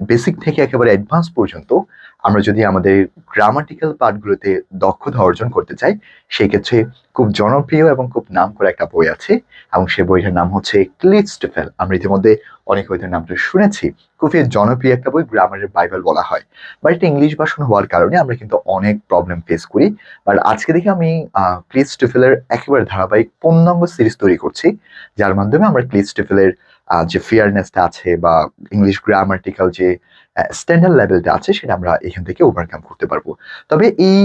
Basic থেকে একেবারে advance পর্যন্ত আমরা যদি আমাদের গ্রামাটিক্যাল পার্টগুলোতে দক্ষতা অর্জন করতে চাই সেই ক্ষেত্রে খুব জনপ্রিয় এবং খুব নাম করা একটা বই আছে এবং সেই বইটার নাম হচ্ছে ক্লিট স্টেফেল আমরা ইতিমধ্যে অনেক হয়তো নামটা শুনেছি। খুবই জনপ্রিয় একটা বই গ্রামারের বাইবেল বলা হয়। বাট এটা ইংলিশ ভাষণ হওয়ার কারণে আমরা কিন্তু অনেক প্রবলেম ফেস করি। আর আজকে দেখে আমি ক্লিট স্টেফেলের একেবারে ধারাবাহিক পূর্ণাঙ্গ সিরিজ তৈরি করছি যার মাধ্যমে আমরা ক্লিট স্টেফেলের আহ, যে ফেয়ারনেসটা আছে বা ইংলিশ গ্রামাটিক্যাল যে স্ট্যান্ডার্ড লেভেলটা আছে, সেটা আমরা এখান থেকে ওভারকাম করতে পারব। তবে এই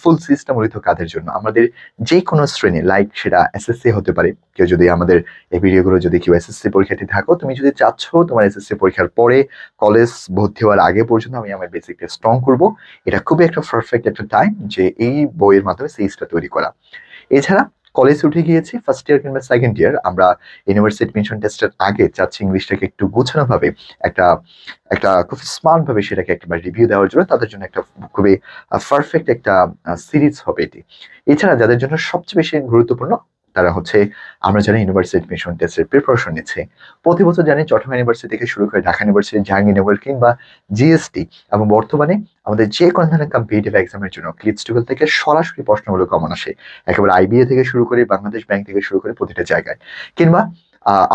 ফুল সিস্টেম মূলত কাদের জন্য আমাদের যে কোনো শ্রেণি লাইক সেটা এসএসসি হতে পারে। কেউ যদি আমাদের এই ভিডিওগুলো যদি কেউ এসএসসি পরীক্ষার্থী থাকো, তুমি যদি চাচ্ছ তোমার এসএসসি পরীক্ষার পরে কলেজ ভর্তি হওয়ার আগে পর্যন্ত আমি আমার বেসিকটা স্ট্রং করব, এটা খুবই একটা পারফেক্ট একটা টাইম যে এই বইয়ের মাধ্যমে সিরিজটা তৈরি করা। এছাড়া কলেজ উঠে গিয়েছি ফার্স্ট ইয়ার কিংবা সেকেন্ড ইয়ার আমরা ইউনিভার্সিটি এডমিশন টেস্টের আগে চাচ্ছি ইংলিশটাকে একটু গোছানো ভাবে একটা একটা খুব স্মার্ট ভাবে সেটাকে একটা রিভিউ দেওয়ার জন্য, তাদের জন্য একটা খুবই পারফেক্ট একটা সিরিজ হবে এটি। এছাড়া যাদের জন্য সবচেয়ে বেশি গুরুত্বপূর্ণ তারা হচ্ছে, আমরা যারা ইউনিভার্সিটি এডমিশন টেস্টের প্রিপারেশন নিচ্ছে, প্রতি বছর জানি চট্টগ্রাম ইউনিভার্সিটি থেকে শুরু করে ঢাকা ইউনিভার্সিটি জাহাঙ্গীরনগর কিংবা জিএসটি এবং বর্তমানে আমাদের যে কোনো ধরনের কম্পিটিটিভ এক্সামের জন্য ক্লিপস টেবিল থেকে সরাসরি প্রশ্নগুলো কমন আসে। একেবারে আইবিএ থেকে শুরু করে বাংলাদেশ ব্যাংক থেকে শুরু করে প্রতিটা জায়গায়। কিংবা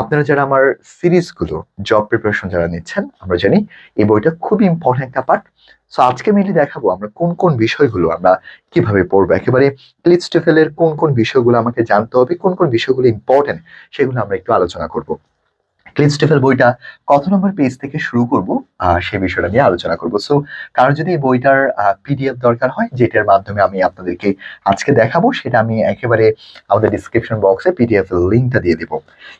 আপনারা যারা আমার সিরিজগুলো জব প্রিপারেশন যারা নিচ্ছেন, আমরা জানি এই বইটা খুবই ইম্পর্টেন্ট একটা পার্ট সো আজকে মিলে দেখাবো আমরা কোন কোন বিষয়গুলো আমরা কীভাবে পড়ব। একেবারে ক্লিপস্টেফেলের কোন কোন বিষয়গুলো আমাকে জানতে হবে, কোন কোন বিষয়গুলো ইম্পর্টেন্ট সেগুলো আমরা একটু আলোচনা করব। ক্লিপস্টেফেল বইটা কত নম্বর পেজ থেকে শুরু করব সে বিষয়টা নিয়ে আলোচনা করব। সো কারও যদি এই বইটার পিডিএফ দরকার হয়, যেটার মাধ্যমে আমি আপনাদেরকে আজকে দেখাবো, সেটা আমি একেবারে আমাদের ডিসক্রিপশন বক্সে পিডিএফ লিঙ্কটা দিয়ে দিব।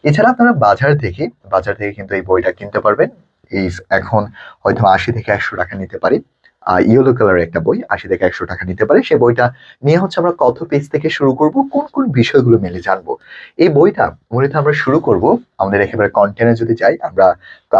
এছাড়া আপনারা বাজার থেকে বাজার থেকে কিন্তু এই বইটা কিনতে পারবেন। এই এখন হয়তো আশি থেকে একশো টাকা নিতে পারি। ইয়েলো কালারের একটা বই, আশি থেকে একশো টাকা নিতে পারে। সেই বইটা নিয়ে হচ্ছে আমরা কত পেজ থেকে শুরু করব, কোন কোন বিষয়গুলো মেলে জানব। এই বইটা মূলত আমরা শুরু করব আমাদের একেবারে কন্টেন্টে যদি যাই, আমরা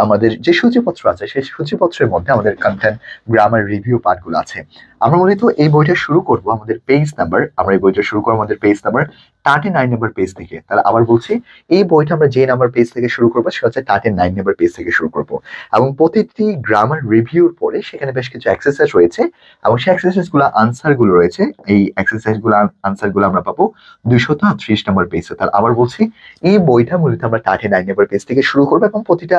আমাদের যে সূচিপত্র আছে, সেই সূচিপত্রের মধ্যে আমাদের কন্টেন্ট গ্রামার রিভিউ পার্টগুলো আছে। আমরা মূলত এই বইটা শুরু করব আমাদের পেজ নাম্বার আমরা এই বইটা শুরু করব আমাদের page number thirty nine number page থেকে। তাহলে আবার বলছি, এই বইটা আমরা যে নাম্বার পেজ থেকে শুরু করব সেটা হচ্ছে থার্টি নাইন নাম্বার পেজ থেকে শুরু করব। এবং প্রতিটি গ্রামার রিভিউর পরে সেখানে বেশ কিছু এক্সারসাইজ রয়েছে এবং সেই এক্সারসাইজগুলো আনসারগুলো রয়েছে। এই এক্সারসাইজগুলো আনসারগুলো আমরা পাবো দুইশত আটত্রিশ নম্বর পেজে তাহলে আবার বলছি, এই বইটা মূলত আমরা থার্টি নাইন নম্বর পেজ থেকে শুরু করব এবং প্রতিটা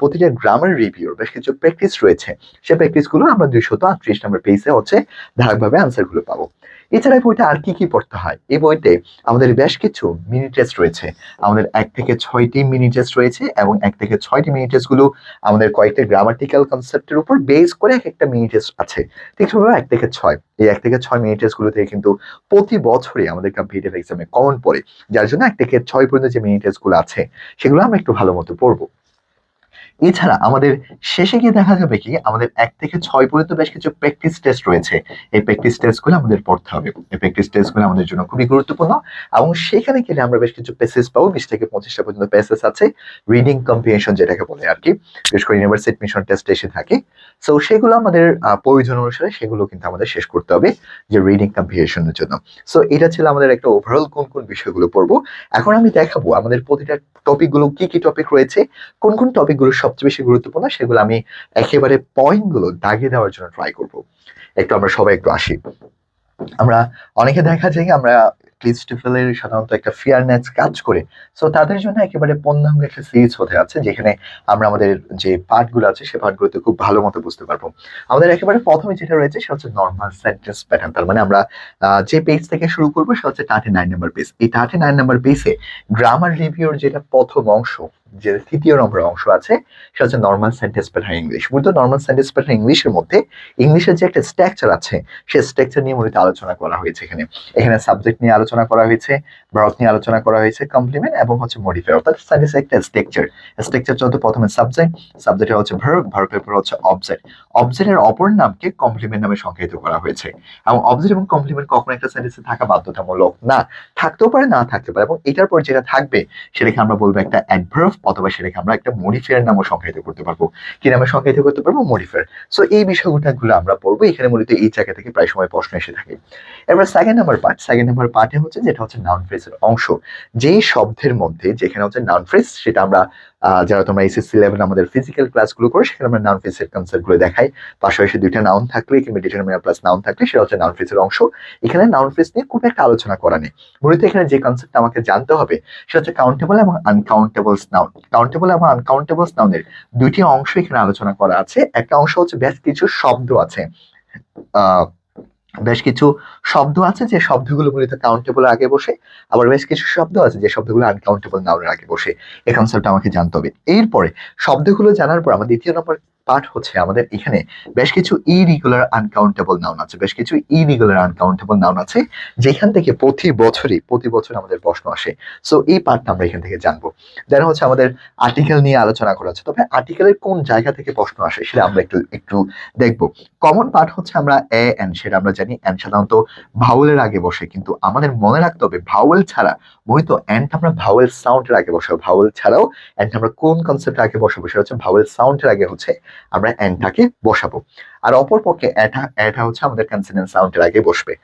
প্রতিটা গ্রামার রিভিউর বেশ কিছু প্র্যাকটিস রয়েছে। সেই প্র্যাকটিসগুলো আমরা দুইশত আটত্রিশ নম্বর পেজে হচ্ছে ধারাকভাবে আনসারগুলো পাবো। এছাড়া বইটা আর কি কি পড়তে হয়? এই বইতে আমাদের বেশ কিছু মিনি টেস্ট রয়েছে। আমাদের এক থেকে ছয়টি মিনি টেস্ট রয়েছে এবং এক থেকে ছয়টি মিনি টেস্টগুলো আমাদের কয়েকটা গ্রামাটিক্যাল কনসেপ্টের উপর বেস করে এক একটা মিনি টেস্ট আছে। ঠিক সেভাবে এক থেকে ছয়। এই এক থেকে ছয় মিনি টেস্টগুলো থেকে কিন্তু প্রতি বছরই আমাদের কম্পিটিভ এক্সামে কমন পড়ে। যার জন্য এক থেকে ছয় পর্যন্ত যে মিনি টেস্টগুলো আছে, সেগুলো আমরা একটু ভালো মতো পড়ব। এছাড়া আমাদের শেষে গিয়ে দেখা যাবে কি, আমাদের এক থেকে ছয় পর্যন্ত বেশ কিছু প্র্যাকটিস টেস্ট রয়েছে। এই প্র্যাকটিস টেস্টগুলো আমাদের পড়তে হবে। এই প্র্যাকটিস টেস্টগুলো আমাদের জন্য খুবই গুরুত্বপূর্ণ এবং সেখানে গেলে আমরা বেশ কিছু পেসেস পাবো। বিশ থেকে পঁচিশটা পর্যন্ত পেসেস আছে। রিডিং কম্পিটিশন যেটাকে বলে আর কি। বিশেষ করে ইউনিভার্সিটি মিশন টেস্ট এসে থাকে। সো সেগুলো আমাদের প্রয়োজন অনুসারে সেগুলো কিন্তু আমাদের শেষ করতে হবে যে রিডিং কম্পিটিশনের জন্য। সো এটা ছিল আমাদের একটা ওভারঅল কোন কোন বিষয়গুলো পড়ব। এখন আমি দেখাবো আমাদের প্রতিটা টপিকগুলো কি কি টপিক রয়েছে, কোন কোন টপিকগুলো সবচেয়ে বেশি গুরুত্বপূর্ণ, সেগুলো আমি একেবারে পয়েন্টগুলো দাগিয়ে দেওয়ার জন্য ট্রাই করব। একটু আমরা সবাই একটু আসি। আমরা অনেকে দেখা যায় আমরা ক্লিস্টিফেলের সাধারণত একটা ফিয়ারনেস কাজ করে। সো তাদের জন্য একেবারে পূর্ণাঙ্গ একটা সিরিজ হতে আছে যেখানে আমরা আমাদের যে পার্টগুলো আছে, সে পার্টগুলোতে খুব ভালো মতো বুঝতে পারব। আমাদের একেবারে প্রথমে যেটা রয়েছে, সেটা হচ্ছে নর্মাল সেন্টেন্স প্যাটার্ন তার মানে আমরা যে পেজ থেকে শুরু করব, সেটা হচ্ছে থার্টি নাইন নাম্বার পেজ এই থার্টি নাইন নাম্বার পেজে গ্রামার রিভিউর যেটা প্রথম অংশ, যে তৃতীয় নম্বর অংশ আছে, সেটা হচ্ছে নর্মাল সেন্টেন্স প্যাটার্ন ইংলিশ মূলত নর্মাল সেন্টেন্স প্যাটার্ন ইংলিশের মধ্যে ইংলিশের যে একটা স্ট্রাকচার আছে সেই স্ট্রাকচার নিয়ে মূলত আলোচনা করা হয়েছে এখানে। এখানে সাবজেক্ট নিয়ে আলোচনা করা হয়েছে ভার্ব নিয়ে আলোচনা করা হয়েছে কমপ্লিমেন্ট এবং হচ্ছে মডিফায়ার অর্থাৎ সেন্টেন্স একটা স্ট্রাকচার স্ট্রাকচার চলতে প্রথমে সাবজেক্ট সাবজেক্ট হচ্ছে ভার্ব ভার্বের পর হচ্ছে অবজেক্ট অবজেক্টের অপর নামকে কমপ্লিমেন্ট নামে সংজ্ঞায়িত করা হয়েছে। এবং অবজেক্ট এবং কমপ্লিমেন্ট কখনো একটা সেন্টেন্সে থাকা বাধ্যতামূলক না। থাকতেও পারে, না থাকতে পারে। এবং এটার পর যেটা থাকবে, সেটাকে আমরা বলব একটা অ্যাডভার্ব অথবা সেটাকে আমরা একটা মডিফায়ার নামও সংজ্ঞায়িত করতে পারব। কি নামে সংজ্ঞায়িত করতে পারব? মডিফায়ার সো এই বিষয়গুলো আমরা পড়ব। এখানে মূলত এই জায়গা থেকে প্রায় সময় প্রশ্ন এসে থাকে। এবার second number part second number পার্টে পার্টে হচ্ছে যেটা হচ্ছে নাউন ফ্রেজের অংশ। যেই শব্দের মধ্যে যেখানে হচ্ছে নাউন ফ্রেজ সেটা আমরা যারা তোমরা এসএসসি লেভেল আমাদের ফিজিক্যাল ক্লাসগুলো করো সেখানে আমরা নাউন ফ্রেজের কনসেপ্টগুলো দেখাই। পাশাপাশি দুইটা নাউন থাকলে কিংবা ডিটারমিনার প্লাস নাউন থাকলে সেটা হচ্ছে নাউন ফ্রেজের অংশ। এখানে নাউন ফ্রেজ নিয়ে খুব একটা আলোচনা করা নেই। মূলত এখানে যে কনসেপ্ট আমাকে জানতে হবে সেটা হচ্ছে কাউন্টেবল এবং আনকাউন্টেবলস নাউন কাউন্টেবল এবং আনকাউন্টেবলস নাউনের দুইটি অংশ এখানে আলোচনা করা আছে। একটা অংশ হচ্ছে বেশ কিছু শব্দ আছে আহ, বেশ কিছু শব্দ আছে যে শব্দগুলো মূলত কাউন্টেবল আগে বসে, আবার বেশ কিছু শব্দ আছে যে শব্দগুলো আনকাউন্টেবল নাউনের আগে বসে। এই কনসেপ্টটা আমাকে জানতে হবে। এরপরে শব্দগুলো জানার পর, আমার দ্বিতীয় নম্বর পার্ট হচ্ছে আমাদের এখানে বেশ কিছু ইরিগুলার আনকাউন্টেবল নাউন আছে, বেশ কিছু ইরিগুলার আনকাউন্টেবল নাউন আছে, যেখান থেকে প্রতি বছরই, প্রতি বছর আমাদের প্রশ্ন আসে। সো এই পার্টটা আমরা এখান থেকে জানব। দেন হচ্ছে আমাদের আর্টিকেল নিয়ে আলোচনা করা আছে। তবে আর্টিকেলের কোন জায়গা থেকে প্রশ্ন আসে সেটা আমরা একটু একটু দেখব। কমন পার্ট হচ্ছে আমরা এ এন সেটা আমরা জানি এন সাধারণত ভাউলের আগে বসে, কিন্তু আমাদের মনে রাখতে হবে ভাউল ছাড়া, মূলত এন্ড আমরা ভাউল সাউন্ডের আগে বসাবো। ভাউল ছাড়াও এন্ড আমরা কোন কনসেপ্টের আগে বসাবো, সেটা হচ্ছে ভাউল সাউন্ডের আগে হচ্ছে আমরা অ্যানটাকে বসাবো। আর অপর পক্ষে অ্যাটা অ্যাটা হচ্ছে আমাদের কনসিডেন্ট সাউন্ডের আগে বসবে।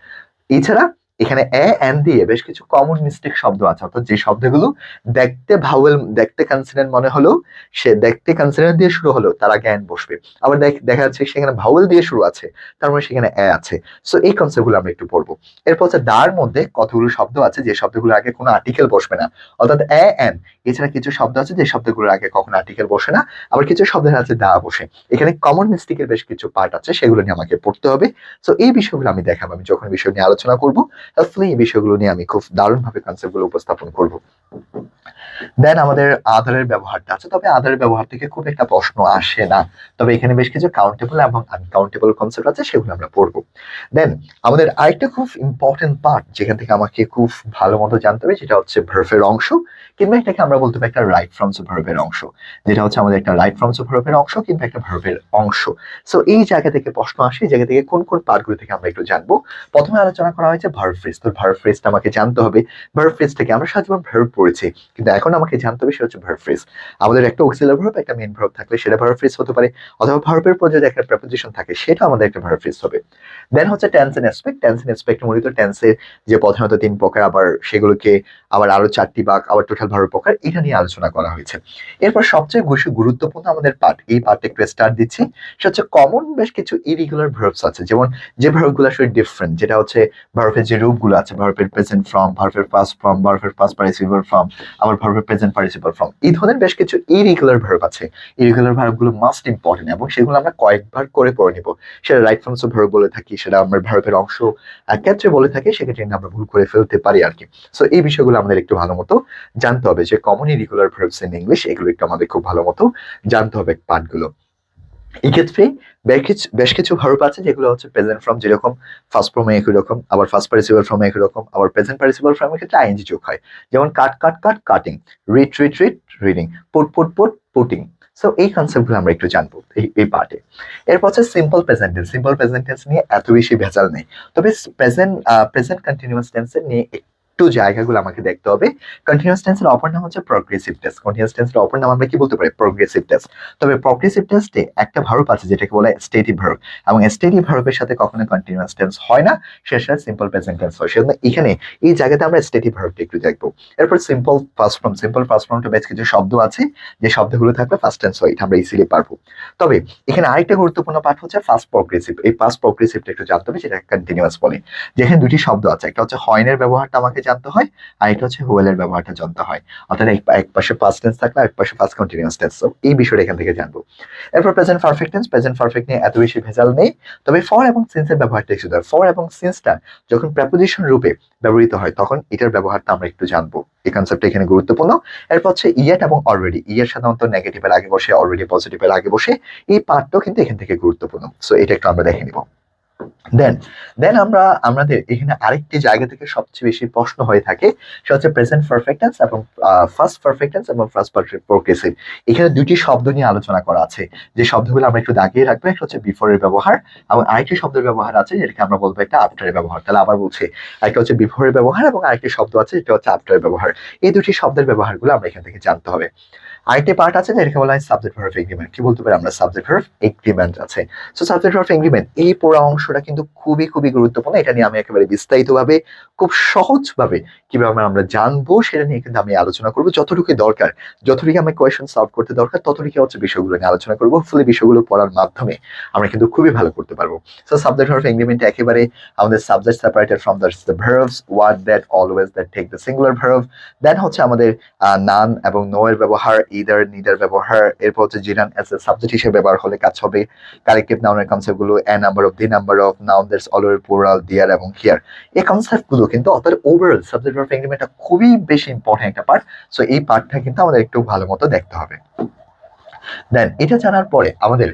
এছাড়া এখানে এ এন দিয়ে বেশ কিছু কমন মিস্টেক শব্দ আছে। অর্থাৎ যে শব্দগুলো দেখতে ভাওয়েল দেখতে কনসিডেন্ট মনে হলো, সে দেখতে কনসিডেন্ট দিয়ে শুরু হলো, তার আগে বসবে। আবার দেখ- যাচ্ছে সেখানে ভাওয়েল দিয়ে শুরু আছে, তার মানে সেখানে এ আছে। সো এই কনসেপ্টগুলো আমরা একটু পড়ব। এরপর হচ্ছে দার মধ্যে কতগুলো শব্দ আছে, যে শব্দগুলো আগে কোনো আর্টিকেল বসবে না। অর্থাৎ এ এন এছাড়া কিছু শব্দ আছে, যে শব্দগুলোর আগে কখনো আর্টিকেল বসে না। আবার কিছু শব্দের আছে দা বসে। এখানে কমন মিস্টেকের বেশ কিছু পার্ট আছে, সেগুলো নিয়ে আমাকে পড়তে হবে। সো এই বিষয়গুলো আমি দেখাবো। আমি যখন বিষয় নিয়ে আলোচনা করব হোপফুলি এই বিষয়গুলো নিয়ে আমি খুব দারুণভাবে কনসেপ্টগুলো উপস্থাপন করব। দেন আমাদের আধারের ব্যবহারটা আছে, তবে আধারের ব্যবহার থেকে খুব একটা প্রশ্ন আসে না। তবে এখানে বেশ কিছু কাউন্টেবল এবং আনকাউন্টেবল কনসেপ্ট আছে, সেগুলো আমরা পড়ব। দেন আমাদের আরেকটা খুব ইম্পর্টেন্ট পার্ট যেখান থেকে আমাকে খুব ভালো মতো জানতে হবে, সেটা হচ্ছে ভার্ভের অংশ, কিংবা এটাকে আমরা বলতে পারি একটা রাইট ফ্রমস ভার্ভের অংশ, যেটা হচ্ছে আমাদের একটা রাইট ফ্রমস ভার্ভের অংশ কিংবা একটা ভার্ভের অংশ। সো এই জায়গা থেকে প্রশ্ন আসে, এই জায়গা থেকে কোন কোন পার্টগুলো থেকে আমরা একটু জানব। প্রথমে আলোচনা করা হয়েছে ভার্ভ ফ্রেজ তো ভার্ভ ফ্রেজটা আমাকে জানতে হবে। ভার্ভ ফ্রেজ থেকে আমরা জীবন ভার্ভ পড়েছি, কিন্তু এখন আমাকে জানতে হবে, সেটা হচ্ছে ভার্ভ ফ্রেজ আমাদের একটা অক্সিলার ভার্ভ একটা মেন ভার্ভ থাকলে সেটা ভার্ভ ফ্রেজ হতে পারে, অথবা ভার্ভের পর যদি একটা প্রেপোজিশন থাকে, সেটা আমাদের একটা ভার্ভ ফ্রেজ হবে। দেন হচ্ছে tense and aspect tense and aspect মূলত টেন্সের যে প্রধানত তিন প্রকার, আবার সেগুলোকে আবার আরও চারটি ভাগ আবার টোটাল ভার্ভ প্রকার, এটা নিয়ে আলোচনা করা হয়েছে। এরপর সবচেয়ে বেশি গুরুত্বপূর্ণ আমাদের পার্ট এই পার্টে একটু স্টার্ট দিচ্ছি। সেটা হচ্ছে কমন বেশ কিছু ইরিগুলার ভার্বস আছে। যেমন যে ভার্বগুলো আসলে ডিফারেন্ট যেটা হচ্ছে ভার্বের যে রূপগুলো আছে ভার্বের প্রেজেন্ট ফর্ম ভার্বের পাস্ট ফর্ম ভার্বের পাস্ট পার্টিসিপাল ফর্ম আবার ভার্বের প্রেজেন্ট পার্টিসিপাল ফর্ম এই ধরনের বেশ কিছু ইরেগুলার ভার্ব আছে। ইরেগুলার ভার্বগুলো মাস্ট ইম্পর্টেন্ট এবং সেগুলো আমরা কয়েকবার করে পড়ে নিব। সেটা রাইট ফর্মস অফ ভার্ব বলে থাকি, সেটা আমরা ভার্বের অংশ ক্ষেত্রে বলে থাকি, সেক্ষেত্রে আমরা ভুল করে ফেলতে পারি আর কি। সো এই বিষয়গুলো আমাদের একটু ভালো মতো জানতে হবে যে common irregular verbs in English এগুলো একটু আমাদের খুব ভালো মতো জানতে হবে পার্টগুলো এক্ষেত্রে বেশ কিছু ভার্ব আছে যেগুলো হচ্ছে প্রেজেন্ট ফর্ম যেরকম ফার্স্ট ফর্মে একই রকম, আবার ফার্স্ট পার্টিসিপাল ফর্মে একই রকম, আবার প্রেজেন্ট পার্টিসিপাল ফর্মের ক্ষেত্রে আইএনজি যোগ হয়। যেমন cut cut cut cutting read read read reading put put put putting so এই কনসেপ্টগুলো আমরা একটু জানব এই এই পার্টে এরপর হচ্ছে simple present tense simple present tense নিয়ে এত বেশি ভেজাল নেই। তবে প্রেজেন্ট প্রেজেন্ট কন্টিনিউয়াস টেন্সের নিয়ে একটু জায়গাগুলো আমাকে দেখতে হবে। কন্টিনিউয়াস টেন্সের অপর নাম হচ্ছে প্রগ্রেসিভ টেস্ট কন্টিনিউয়াস টেন্সের অপর নাম আমরা কি বলতে পারি? প্রগ্রেসিভ টেস্ট তবে প্রগ্রেসিভ টেস্টে একটা ভার্ব আছে যেটাকে বলে স্টেটিভ ভার্ব এবং স্টেটিভ ভার্বের সাথে কখনো কন্টিনিউয়াস টেন্স হয় না। সে সাথে সিম্পল প্রেজেন্ট টেন্স হয়। সেজন্য এখানে এই জায়গাতে আমরা স্টেটিভ ভার্বটা একটু দেখব। এরপর simple first form simple first ফর্মটা বেশ কিছু শব্দ আছে। যে শব্দগুলো থাকলে ফার্স্ট টেন্স হয়। এটা আমরা ইজিলি পারব। তবে এখানে আরেকটা গুরুত্বপূর্ণ পার্ট হচ্ছে ফার্স্ট প্রগ্রেসিভ এই ফার্স্ট প্রগ্রেসিভটা একটু জানতে হবে যেটা কন্টিনিউয়াস বলে। যেখানে দুটি শব্দ আছে। একটা হচ্ছে হয়নের ব্যবহারটা আমাকে জানতে হয়, আর একটা হচ্ছে হুয়েলের ব্যবহারটা জানতে হয়। অর্থাৎ এক পাশে ফার্স্ট টেন্স থাকলে এক পাশে ফার্স্ট কন্টিনিউয়াস টেন্স এই বিষয়টা এখান থেকে জানব। এরপর present perfect tense present perfect নিয়ে এত বেশি ভেজাল নেই। তবে ফর এবং সিন্সের ব্যবহারটা একটু ফর এবং সিন্সটা যখন প্রেপোজিশন রূপে ব্যবহৃত হয়, তখন এটার ব্যবহারটা আমরা একটু জানব। এই কনসেপ্টটা এখানে গুরুত্বপূর্ণ। এরপর হচ্ছে ইয়েট এবং অলরেডি ইয়ের সাধারণত নেগেটিভের আগে বসে অলরেডি পজিটিভের আগে বসে। এই পার্টটাও কিন্তু এখান থেকে গুরুত্বপূর্ণ। সো এটা একটু আমরা দেখে নিব। দেন দেন আমরা, আমাদের এখানে আরেকটি জায়গা থেকে সবচেয়ে বেশি প্রশ্ন হয়ে থাকে, সেটা হচ্ছে প্রেজেন্ট পারফেক্টেন্স এবং ফার্স্ট পারফেক্টেন্স এবং ফার্স্ট প্রগ্রেসিভ এখানে দুটি শব্দ নিয়ে আলোচনা করা আছে। যে শব্দগুলো আমরা একটু দাগিয়ে রাখব, একটা হচ্ছে বিফোরের ব্যবহার এবং আরেকটি শব্দের ব্যবহার আছে যেটাকে আমরা বলব একটা আফটারের ব্যবহার। তাহলে আবার বলছি, একটা হচ্ছে বিফোরের ব্যবহার এবং আরেকটি শব্দ আছে যেটা হচ্ছে আফটারের ব্যবহার। এই দুটি শব্দের ব্যবহারগুলো আমরা এখান থেকে জানতে হবে। আরেকটি পার্ট আছে যেটাকে বলা হয় সাবজেক্ট ভার্ভ এগ্রিমেন্ট কি বলতে পারি আমরা? সাবজেক্ট ভার্ভ এগ্রিমেন্ট আছে। সো সাবজেক্ট ভার্ভ এগ্রিমেন্ট এই পুরো অংশটা কিন্তু খুবই খুবই গুরুত্বপূর্ণ। এটা নিয়ে আমি একেবারে বিস্তারিতভাবে, খুব সহজভাবে কীভাবে আমরা জানব সেটা নিয়ে কিন্তু আমি আলোচনা করব। যতটুকু দরকার যতটুকু আমি কোয়েশন সলভ করতে দরকার ততটুকু হচ্ছে বিষয়গুলো নিয়ে আলোচনা করব। ফলে বিষয়গুলো পড়ার মাধ্যমে আমরা কিন্তু খুবই ভালো করতে পারব। সো সাবজেক্ট ভার্ভ এগ্রিমেন্ট একেবারে আমাদের subject separated from the verbs word that always that take the singular verb then হচ্ছে আমাদের নান এবং নো এর ব্যবহার ইদার নিদার ব্যবহার, এরপর হচ্ছে জিনান অ্যাজ এ সাবজেক্ট হিসেবে ব্যবহার হলে কাজ হবে। কালেক্টিভ নাউনের কনসেপ্টগুলো a number of the number of noun that's always plural there এবং হিয়ার এই কনসেপ্টগুলো কিন্তু অর্থাৎ ওভারঅল সাবজেক্ট অফ এগ্রিমেন্টটা খুবই বেশি ইম্পর্টেন্ট একটা পার্ট সো এই পার্টটা কিন্তু আমাদের একটু ভালো মতো দেখতে হবে। দেন এটা জানার পরে আমাদের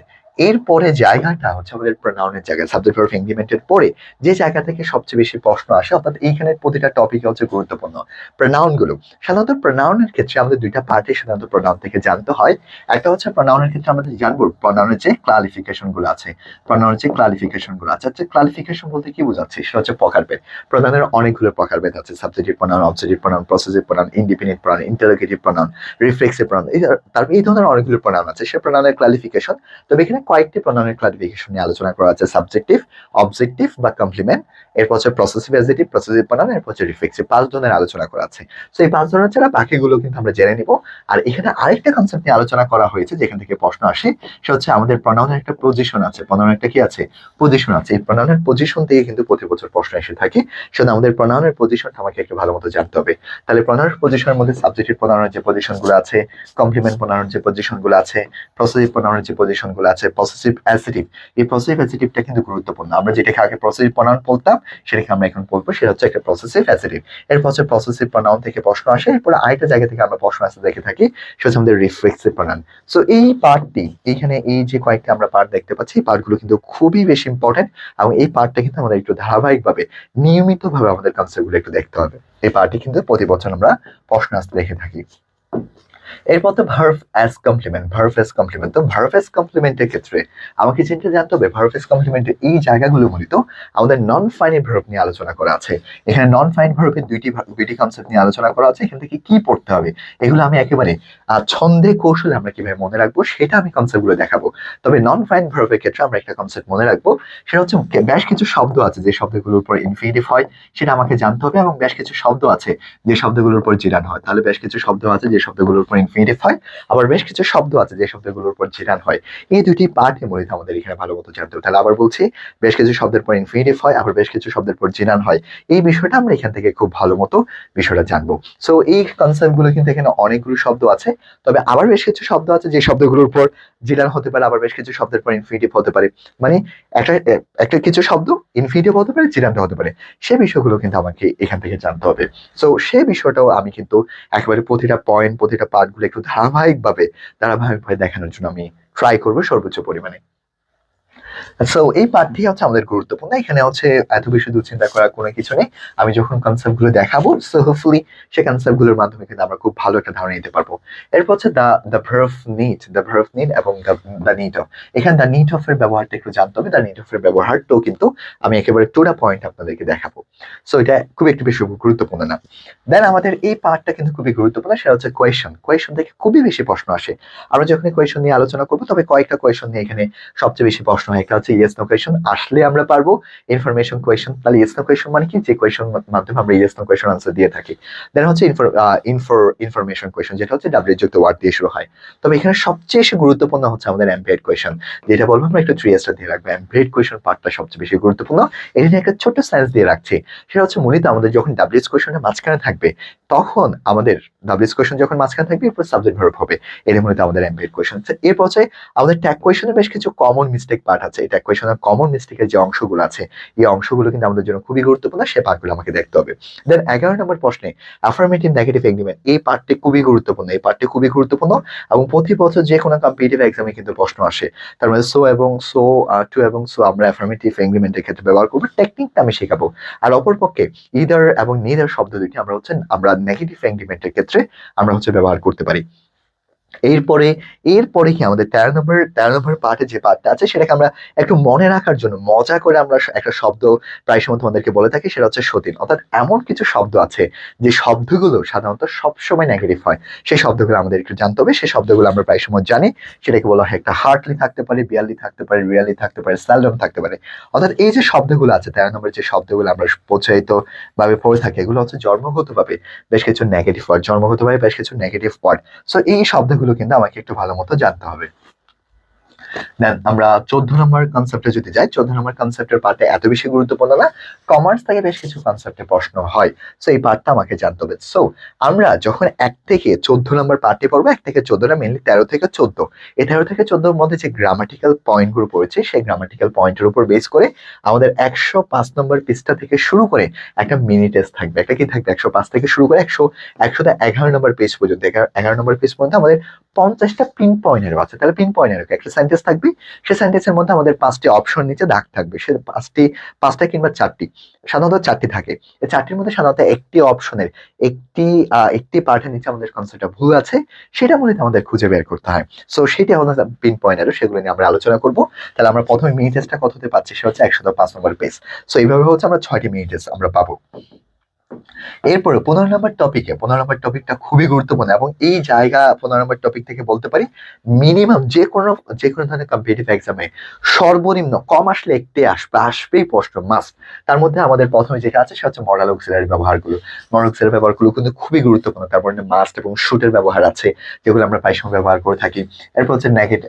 এরপরে জায়গাটা হচ্ছে আমাদের প্রনাউনের জায়গা সাবজেক্ট ভার্ব এগ্রিমেন্টের পরে যে জায়গা থেকে সবচেয়ে বেশি প্রশ্ন আসে, অর্থাৎ এইখানে প্রতিটা টপিক হচ্ছে গুরুত্বপূর্ণ। প্রনাউনগুলো, সাধারণত প্রনাউনের ক্ষেত্রে আমাদের দুইটা পার্টে সাধারণত প্রনাউন থেকে জানতে হয়। একটা হচ্ছে প্রনাউনের ক্ষেত্রে আমাদের জানব প্রনাউনের যে ক্লারিফিকেশনগুলো আছে প্রনাউনের যে ক্লারিফিকেশনগুলো আছে আচ্ছা ক্লারিফিকেশন বলতে কি বোঝাচ্ছে? সেটা হচ্ছে প্রকারভেদ প্রনাউনের অনেকগুলো প্রকারভেদ আছে subjective pronoun objective pronoun possessive pronoun independent pronoun interrogative pronoun reflexive pronoun তারপর এই ধরনের অনেকগুলো প্রনাউন আছে। সে প্রনাউনের ক্লারিফিকেশন তবে এখানে কয়েকটি প্রনাউনের ক্লারিফিকেশন নিয়ে আলোচনা করা আছে সাবজেক্টিভ অবজেক্টিভ বা কমপ্লিমেন্ট এরপর হচ্ছে প্রসেসিভ অ্যাজেটিভ প্রসেসিভ প্রনাউন এরপর হচ্ছে রিফ্লেক্সিভ পাঁচ ধরনের আলোচনা করা আছে। সো এই পাঁচ ধরনের ছাড়া বাকিগুলো কিন্তু আমরা জেনে নিব। আর এখানে আরেকটা কনসেপ্ট নিয়ে আলোচনা করা হয়েছে, যেখান থেকে প্রশ্ন আসে, সেটা হচ্ছে আমাদের প্রনাউনের একটা পজিশন আছে। প্রনাউনের একটা কি আছে? পজিশন আছে। এই প্রনাউনের পজিশন থেকে কিন্তু প্রতি বছর প্রশ্ন এসে থাকে। সেজন্য আমাদের প্রনাউনের পজিশনটা আমাকে একটু ভালো মতো জানতে হবে। তাহলে প্রনাউনের পজিশনের মধ্যে সাবজেক্টিভ প্রনাউনের যে পজিশনগুলো আছে কমপ্লিমেন্ট প্রনাউনের যে পজিশনগুলো আছে প্রসেসিভ প্রনাউনের যে পজিশনগুলো আছে পসেসিভ অ্যাসিটিভ এই প্রসেসিভ অ্যাসিটিভটা কিন্তু গুরুত্বপূর্ণ। আমরা যেটাকে আগে প্রসেসিভ প্রনাউন বলতাম, সেটাকে আমরা এখন বলব, সেটা হচ্ছে একটা প্রসেসিভ অ্যাসিটিভ এরপর হচ্ছে প্রসেসিভ প্রনাউন থেকে প্রশ্ন আসে, এরপর আরেকটা জায়গা থেকে আমরা প্রশ্ন আসতে দেখে থাকি, সেটা হচ্ছে আমাদের রিফ্লেক্সিভ প্রনাউন সো এই পার্টটি এইখানে এই যে কয়েকটা আমরা পার্ট দেখতে পাচ্ছি, এই পার্টগুলো কিন্তু খুবই বেশি ইম্পর্টেন্ট এবং এই পার্টটা কিন্তু আমাদের একটু ধারাবাহিকভাবে, নিয়মিতভাবে আমাদের কনসেপ্টগুলো একটু দেখতে হবে। এই পার্টটি কিন্তু প্রতি বছর আমরা প্রশ্ন আসতে দেখে থাকি। এরপর তো verb as complement verb as complement তো ভার্ভ অ্যাজ কমপ্লিমেন্টের ক্ষেত্রে আমাকে চিন্তা জানতে হবে ভার্ভ অ্যাজ কমপ্লিমেন্টের এই জায়গাগুলো মূলত আমাদের নন ফাইনাইট ভার্ভ নিয়ে আলোচনা করা আছে। এখানে নন ফাইন ভার্ভের দুইটি দুইটি কনসেপ্ট নিয়ে আলোচনা করা আছে, এখান থেকে কি পড়তে হবে, এগুলো আমি একেবারে ছন্দে কৌশলে আমরা কীভাবে মনে রাখব, সেটা আমি কনসেপ্টগুলো দেখাবো। তবে নন ফাইন ভার্ভের ক্ষেত্রে আমরা একটা কনসেপ্ট মনে রাখব, সেটা হচ্ছে বেশ কিছু শব্দ আছে যে শব্দগুলোর উপর ইনফিনিটিভ হয়, সেটা আমাকে জানতে হবে এবং বেশ কিছু শব্দ আছে যে শব্দগুলোর উপর জিরান হয়। তাহলে বেশ কিছু শব্দ আছে যে শব্দগুলোর উপর ইনফিনিটিভ হয়। আবার বেশ কিছু শব্দ আছে, যে শব্দগুলোর উপর জিরান হয়। এই দুটি পার্টে মূলত আমাদের এখানে ভালো মতো জানতে হবে। তাহলে আবার বলছি, বেশ কিছু শব্দের পর ইনফিনিটিভ হয়, আবার বেশ কিছু শব্দের পর জিরান হয়। এই বিষয়টা আমরা এখান থেকে খুব ভালো মতো বিষয়টা জানব। সো এই কনসেপ্টগুলো কিন্তু এখানে অনেকগুলো শব্দ আছে। তবে আবার বেশ কিছু শব্দ আছে, যে শব্দগুলোর উপর জিরান হতে পারে, আবার বেশ কিছু শব্দের পর ইনফিনিটিভ হতে পারে। মানে একটা একটা কিছু শব্দ ইনফিনিটিভ হতে পারে জিরানটা হতে পারে। সে বিষয়গুলো কিন্তু আমাকে এখান থেকে জানতে হবে। সো সেই বিষয়টাও আমি কিন্তু একেবারে প্রতিটা পয়েন্ট প্রতিটা পার্টগুলো একটু ধারাবাহিকভাবে ধারাবাহিকভাবে দেখানোর জন্য আমি ট্রাই করব সর্বোচ্চ পরিমাণে। সো এই পার্টটি হচ্ছে আমাদের গুরুত্বপূর্ণ। এখানে হচ্ছে এত বেশি করার কোনো কিছু নেই। আমি যখন কনসেপ্টগুলো দেখাবো সো হোপফুলি সেই কনসেপ্টগুলোর মাধ্যমে কিন্তু আমরা খুব ভালো একটা ধারণা নিতে পারব। এরপর হচ্ছে the verb need the need এবং দ্য নিড অফ এখানে দ্য নিড অফ এর ব্যবহারটা একটু জানতে হবে। দ্য নিড অফ এর ব্যবহারটাও কিন্তু আমি একেবারে টুডা পয়েন্ট আপনাদেরকে দেখাবো। সো এটা খুব একটু বেশি গুরুত্বপূর্ণ না। দেন আমাদের এই পার্টটা কিন্তু খুবই গুরুত্বপূর্ণ, সেটা হচ্ছে কোয়েশন কোয়েশন থেকে খুবই বেশি প্রশ্ন আসে। আমরা যখন কোয়েশন নিয়ে আলোচনা করব, তবে কয়েকটা কোয়েশন নিয়ে এখানে সবচেয়ে বেশি প্রশ্ন হয় একটা হচ্ছে ইয়েস নো কোয়েশন আসলে আমরা পারব ইনফরমেশন কোয়েশন তাহলে ইয়েস নো কোয়েশন মানে কি? যে কোয়েশন মাধ্যমে আমরা ইয়েস নো কোয়েশন আনসার দিয়ে থাকি। দেন হচ্ছে ইনফর ইনফরমেশন কোয়েশন যেটা হচ্ছে ডাব্লিউ যুক্ত ওয়ার্ড দিয়ে শুরু হয়। তবে এখানে সবচেয়ে বেশি গুরুত্বপূর্ণ হচ্ছে আমাদের এমপিএড কোয়েশন যেটা বলব আমরা একটু থ্রি স্টার দিয়ে রাখব। এমপিএড কোয়েশন পার্টটা সবচেয়ে বেশি গুরুত্বপূর্ণ। এটা একটা ছোট্ট সায়েন্স দিয়ে রাখছি। সেটা হচ্ছে মূলত আমাদের যখন ডাব্লিউএস কোয়েশনের মাঝখানে থাকবে, তখন আমাদের ডাব্লিউএস কোয়েশন যখন মাঝখানে থাকবে, এরপর সাবজেক্ট ভার্ব হবে। এটা মূলত আমাদের এমপিএড কোয়েশন এরপর হচ্ছে আমাদের ট্যাগ কোয়েশনে বেশ কিছু কমন মিস্টেক পার্ট আছে। এই ট্যাগ কোয়েশনের কমন মিস্টেকের যে অংশগুলো আছে, এই অংশগুলো কিন্তু আমাদের জন্য খুবই গুরুত্বপূর্ণ, সে পার্টগুলো আমাকে দেখতে হবে। দেন এগারো নম্বর প্রশ্নে অ্যাফার্মেটিভ নেগেটিভ এগ্রিমেন্ট এই পার্টটি খুবই গুরুত্বপূর্ণ, এই পার্টটি খুবই গুরুত্বপূর্ণ এবং প্রতি বছর যে কোনো কম্পিটিভ এক্সামে কিন্তু প্রশ্ন আসে। তার মধ্যে সো এবং সো টু এবং সো আমরা অ্যাফার্মেটিভ এগ্রিমেন্টের ক্ষেত্রে ব্যবহার করব টেকনিকটা আমি শেখাবো। আর অপরপক্ষে ইদার এবং নিদার শব্দ দুটি আমরা হচ্ছে, আমরা নেগেটিভ এগ্রিমেন্টের ক্ষেত্রে আমরা হচ্ছে ব্যবহার করতে পারি। এরপরে এরপরে কি আমাদের তেরো নম্বর তেরো নম্বর পার্টে যে পার্টটা আছে, সেটাকে আমরা একটু মনে রাখার জন্য, মজা করে আমরা একটা শব্দ প্রায় সময় তোমাদেরকে বলে থাকি, সেটা হচ্ছে সতীন। অর্থাৎ এমন কিছু শব্দ আছে, যে শব্দগুলো সাধারণত সবসময় নেগেটিভ হয়। সেই শব্দগুলো আমাদের একটু জানতে হবে, সেই শব্দগুলো আমরা প্রায় সময় জানি। সেটাকে বলা হয় একটা হার্টলি থাকতে পারে বিয়ারলি থাকতে পারে রিয়ালি থাকতে পারে স্যালডম থাকতে পারে। অর্থাৎ এই যে শব্দগুলো আছে, তেরো নম্বরের যে শব্দগুলো আমরা প্রচারিত ভাবে পড়ে থাকি, এগুলো হচ্ছে জন্মগতভাবে বেশ কিছু নেগেটিভ ওয়ার্ড জন্মগতভাবে বেশ কিছু নেগেটিভ ওয়ার্ড সো এই শব্দগুলো কিন্তু আমাকে একটু ভালো মতো জানতে হবে। দেন আমরা চোদ্দ নম্বর কনসেপ্টে যদি যাই, চোদ্দ নম্বর কনসেপ্টের পার্টে এত বেশি গুরুত্বপূর্ণ না কমার্স থেকে বেশ কিছু কনসেপ্টে প্রশ্ন হয়। সো এই পার্টটা আমাকে জানতে হবে। সো আমরা যখন এক থেকে চোদ্দ নম্বর পার্টে পড়ব, এক থেকে চোদ্দটা মেনলি তেরো থেকে চোদ্দ। তেরো থেকে চোদ্দোর মধ্যে যে গ্রামাটিক্যাল পয়েন্টগুলো পড়েছে, সেই গ্রামাটিক্যাল পয়েন্টের উপর বেস করে আমাদের একশো পাঁচ নম্বর পৃষ্ঠা থেকে শুরু করে একটা মিনি টেস্ট থাকবে। একটা কি থাকবে? একশো পাঁচ থেকে শুরু করে একশো একশোটা এগারো নম্বর পেজ পর্যন্ত, এগারো নম্বর পেজ পর্যন্ত আমাদের পঞ্চাশটা পিন পয়েন্টের আছে তাহলে পিন পয়েন্টের একটা সেন্টেন্স থাকবে। সে সেন্টেন্সের মধ্যে আমাদের পাঁচটি অপশন নিচে দাগ থাকবে। সে পাঁচটি, পাঁচটা কিংবা চারটি। সাধারণত চারটি থাকে। এই চারটির মধ্যে সাধারণত একটি অপশনের একটি একটি পার্টের নিচে আমাদের কনসেপ্টটা ভুল আছে। সেটা মূলত আমাদের খুঁজে বের করতে হয়। সো সেটি আমাদের পিন পয়েন্টারও সেগুলো নিয়ে আমরা আলোচনা করব। তাহলে আমরা প্রথমে মিনি টেস্টটা কত হতে পাচ্ছি? সেটা হচ্ছে একশো পাঁচ নম্বর পেজ সো এইভাবে হচ্ছে আমরা ছয়টি মিনি টেস্ট আমরা পাবো। এরপরে পনেরো নম্বর টপিকে পনেরো নম্বর টপিকটা খুবই গুরুত্বপূর্ণ এবং এই জায়গা পনেরো নম্বর টপিক থেকে বলতে পারি মিনিমাম যে কোনো যে কোনো ধরনের কম্পিটিভ এক্সামে সর্বনিম্ন কম আসলে একটি আসবে, আসবেই প্রশ্ন মাস্ট তার মধ্যে আমাদের প্রথমে যেটা আছে সেটা হচ্ছে মডাল অক্সিলারি ব্যবহারগুলো। মডাল অক্সিলারি ব্যবহারগুলো কিন্তু খুবই গুরুত্বপূর্ণ, তারপর মাস্ট এবং শুটের ব্যবহার আছে, যেগুলো আমরা প্রায় সময় ব্যবহার করে থাকি। এরপর হচ্ছে negate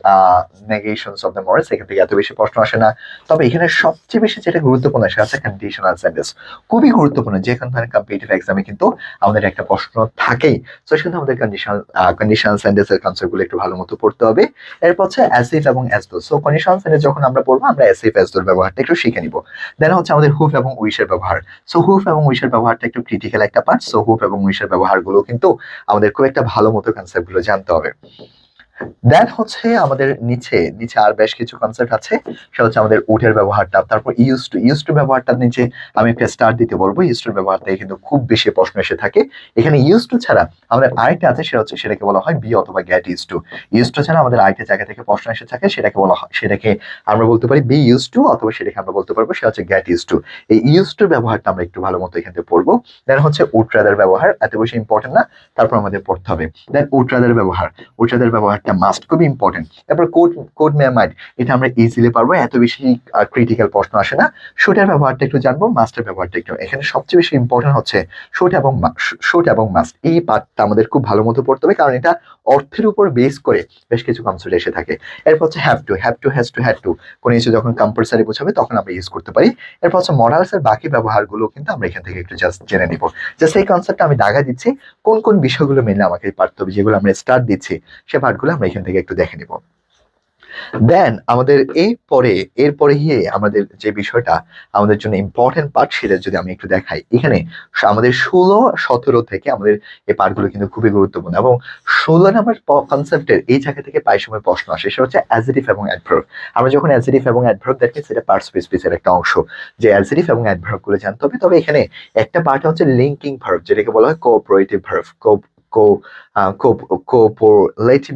negations of the modals এখান থেকে এত বেশি প্রশ্ন আসে না। তবে এখানে সবচেয়ে বেশি যেটা গুরুত্বপূর্ণ সেটা হচ্ছে কন্ডিশনাল সেন্টেন্স খুবই গুরুত্বপূর্ণ যে কোনো ধরনের কম্পিটিভ এক্সামে কিন্তু আমাদের একটা প্রশ্ন থাকেই। তো সেখানে আমাদের কন্ডিশনাল কন্ডিশনাল সেন্টেন্সের কনসেপ্টগুলো একটু ভালো মতো পড়তে হবে। এরপর হচ্ছে অ্যাসিফ এবং অ্যাসদো সো কন্ডিশনাল সেন্টেন্স যখন আমরা পড়ব, আমরা অ্যাসিফ অ্যাসদোর ব্যবহারটা একটু শিখে নিব। দেন হচ্ছে আমাদের হুফ এবং উইশের ব্যবহার। সো হুফ এবং উইশের ব্যবহারটা একটু ক্রিটিক্যাল একটা পার্ট সো হুফ এবং উইশের ব্যবহারগুলো কিন্তু আমাদের খুব একটা ভালো মতো কনসেপ্টগুলো জানতে হবে। দেন হচ্ছে আমাদের নিচে নিচে আর বেশ কিছু কনসেপ্ট আছে। সেটা হচ্ছে আমাদের উঠের ব্যবহারটা। তারপর ইউজ টু ইউজ টু ব্যবহারটার নিচে আমি একটা স্টার দিতে বলব। ইউজ টু ব্যবহারটা কিন্তু খুব বেশি প্রশ্ন এসে থাকে। এখানে ইউজ টু ছাড়া আমাদের আরেকটা আছে, সেটা হচ্ছে সেটাকে বলা হয় বি অথবা get use to use to ছাড়া আমাদের আরেকটা জায়গা থেকে প্রশ্ন এসে থাকে, সেটাকে বলা হয়, সেটাকে আমরা বলতে পারি বি ইউজ টু অথবা সেটাকে আমরা বলতে পারব সেটা হচ্ছে গ্যাট ইউজ টু এই ইউজ টু ব্যবহারটা আমরা একটু ভালো মতো এখান থেকে পড়ব। দেন হচ্ছে উট্রাদের ব্যবহার, এত বেশি ইম্পর্টেন্ট না। তারপর আমাদের পড়তে হবে। দেন উট্রাদের ব্যবহার। উট্রাদের ব্যবহারটা মাস্ট খুবই ইম্পর্টেন্ট তারপর কোড কোড মেমাইড এটা আমরা ইজিলি পারব, এত বেশি ক্রিটিক্যাল প্রশ্ন আসে না। শুটের ব্যবহারটা একটু জানব মাস্টের ব্যবহারটা একটু। এখানে সবচেয়ে বেশি ইম্পর্টেন্ট হচ্ছে শুট এবং শুট এবং মাস্ট এই পার্টটা আমাদের খুব ভালো মতো পড়তে হবে, কারণ এটা অর্থের উপর বেস করে বেশ কিছু কনসেপ্ট এসে থাকে। এরপর হচ্ছে have to have to has to had to কোনো কিছু যখন কম্পালসারি বোঝাবে, তখন আমরা ইউজ করতে পারি। এরপর হচ্ছে মডালসের বাকি ব্যবহারগুলো কিন্তু আমরা এখান থেকে একটু জাস্ট জেনে নিব। জাস্ট এই কনসেপ্টটা আমি দাগা দিচ্ছি। কোন কোন বিষয়গুলো মেনে আমাকে পারতে হবে, যেগুলো আমরা স্টার্ট দিচ্ছি, সে পার্টগুলো আমরা এখান থেকে একটু দেখে নিব। দেন আমাদের এই পরে এরপরে গিয়ে আমাদের যে বিষয়টা, আমাদের জন্য ইম্পর্টেন্ট পার্ট সেটা যদি আমি একটু দেখাই। এখানে আমাদের ষোলো, সতেরো থেকে আমাদের এই পার্টগুলো কিন্তু খুবই গুরুত্বপূর্ণ এবং ষোলো নাম্বার কনসেপ্টের এই জায়গা থেকে প্রায় সময় প্রশ্ন আসে। সেটা হচ্ছে অ্যাজিটিভ এবং অ্যাডভার্ব আমরা যখন অ্যাজিটিভ এবং অ্যাডভার্ব দেখি, সেটা পার্টস স্পেসের একটা অংশ। যে অ্যাজিটিভ এবং অ্যাডভার্বগুলো জানতে হবে, তবে এখানে একটা পার্ট হচ্ছে লিঙ্কিং ভার্ভ যেটাকে বলা হয় cooperative verb co co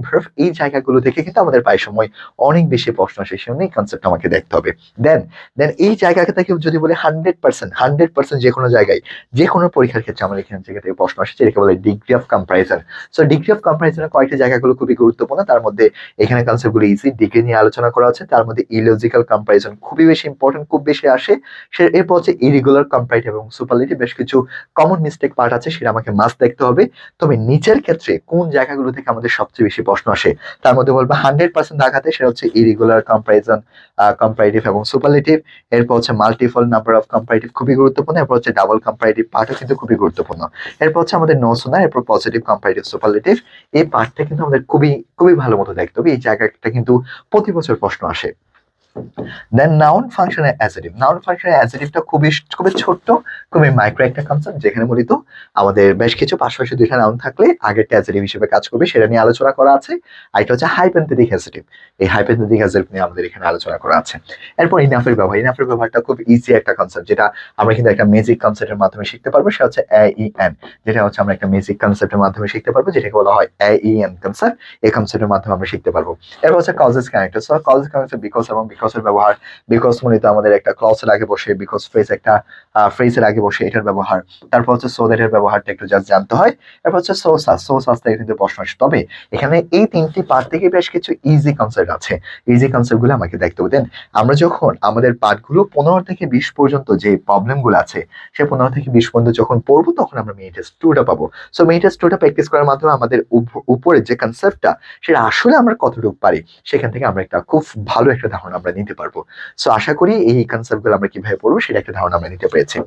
verb এই জায়গাগুলো থেকে কিন্তু আমাদের প্রায় সময় অনেক বেশি প্রশ্ন আসে অনেক কনসেপ্ট আমাকে দেখতে হবে। দেন দেন এই জায়গা যদি বলে হান্ড্রেড পার্সেন্ট হান্ড্রেড পার্সেন্ট যে কোনো জায়গায়, যে কোনো পরীক্ষার ক্ষেত্রে আমাদের এখান থেকে প্রশ্ন আসে যেটাকে বলে degree of comparison so degree of কম্পারিজনের কয়েকটি জায়গাগুলো খুবই গুরুত্বপূর্ণ, তার মধ্যে এখানে কনসেপ্টগুলো ইজি ডিগ্রি নিয়ে আলোচনা করা হচ্ছে তার মধ্যে ইলজিক্যাল কম্পারিজন খুবই বেশি ইম্পর্টেন্ট খুব বেশি আসে। সে, এরপর হচ্ছে ইরেগুলার কম্পারিটিভ এবং সুপারলেটিভ বেশ কিছু কমন মিস্টেক পার্ট আছে, সেটা আমাকে মাস্ট দেখতে হবে। তবে নিচের ক্ষেত্রে কোন জায়গাগুলো থেকে আমাদের সবচেয়ে বেশি প্রশ্ন আসে, তার মধ্যে বলব হান্ড্রেড পার্সেন্ট দেখাতে সেটা হচ্ছে ইরেগুলার কম্পারিজন কম্পারিটিভ এবং সুপারলেটিভ এরপর হচ্ছে মাল্টিপল নাম্বার অফ কম্পারিটিভ খুবই গুরুত্বপূর্ণ, এরপর হচ্ছে ডাবল কম্পারিটিভ পার্টও কিন্তু খুবই গুরুত্বপূর্ণ। এরপর হচ্ছে আমাদের নো সোনা এরপর পজিটিভ কম্পারিটিভ সুপারলেটিভ এই পার্টটা কিন্তু আমাদের খুবই খুবই ভালো মতো দেখতে হবে, এই জায়গাটা কিন্তু প্রতি বছর প্রশ্ন আসে। দেন নাউন ফাংশনের অ্যাজেটিভ নাউন ফাংশনের অ্যাজেটিভটা খুবই খুবই ছোট্ট, খুবই মাইক্রো একটা কনসেপ্ট যেখানে মূলত আমাদের বেশ কিছু পাশাপাশি দুইটা নাউন থাকলে আগেরটা অ্যাজেটিভ হিসেবে কাজ করবে, সেটা নিয়ে আলোচনা করা আছে। আর এটা হচ্ছে হাইপেন্থেটিক অ্যাজেটিভ এই হাইপেন্থেটিক অ্যাজেটিভ নিয়ে আমাদের এখানে আলোচনা করা আছে। এরপর ইনাফের ব্যবহার। ইনাফের ব্যবহারটা খুব ইজি একটা কনসেপ্ট যেটা আমরা কিন্তু একটা মেজিক কনসেপ্টের মাধ্যমে শিখতে পারব, সেটা হচ্ছে এ ই এন যেটা হচ্ছে আমরা একটা মেজিক কনসেপ্টের মাধ্যমে শিখতে পারব, যেটাকে বলা হয় এ ই এন কনসেপ্ট এই কনসেপ্টের মাধ্যমে আমরা শিখতে পারব। এরপর হচ্ছে causes connector so causes connector because এবং বিকজের ব্যবহার বিকজ মূলত আমাদের একটা ক্লসের আগে বসে বিকজ ফ্রেজ একটা ফ্রেজের আগে বসে এটার ব্যবহার। তারপর হচ্ছে সো দ্যাটের ব্যবহারটা একটু জাস্ট জানতে হয়। এরপর হচ্ছে সো সাস সো সাস থেকে কিন্তু প্রশ্ন আসে। তবে এখানে এই তিনটি পার্ট থেকে বেশ কিছু ইজি কনসেপ্ট আছে। ইজি কনসেপ্টগুলো আমাকে দেখতে দেন আমরা যখন আমাদের পার্টগুলো পনেরো থেকে বিশ পর্যন্ত যে প্রবলেমগুলো আছে, সে পনেরো থেকে বিশ পর্যন্ত যখন পড়ব, তখন আমরা মেয়ে টেস্ট টুটা পাবো। সো মেয়ে টেস্ট টুটা প্র্যাকটিস করার মাধ্যমে আমাদের উপ- উপরে যে কনসেপ্টটা সেটা আসলে আমরা কতটুকু পারি, সেখান থেকে আমরা একটা খুব ভালো একটা ধারণা আমরা নিতে পারব। সো আশা করি এই কনসেপ্টগুলো আমরা কীভাবে পড়ব সেটা একটা ধারণা আমরা নিতে পেরেছি।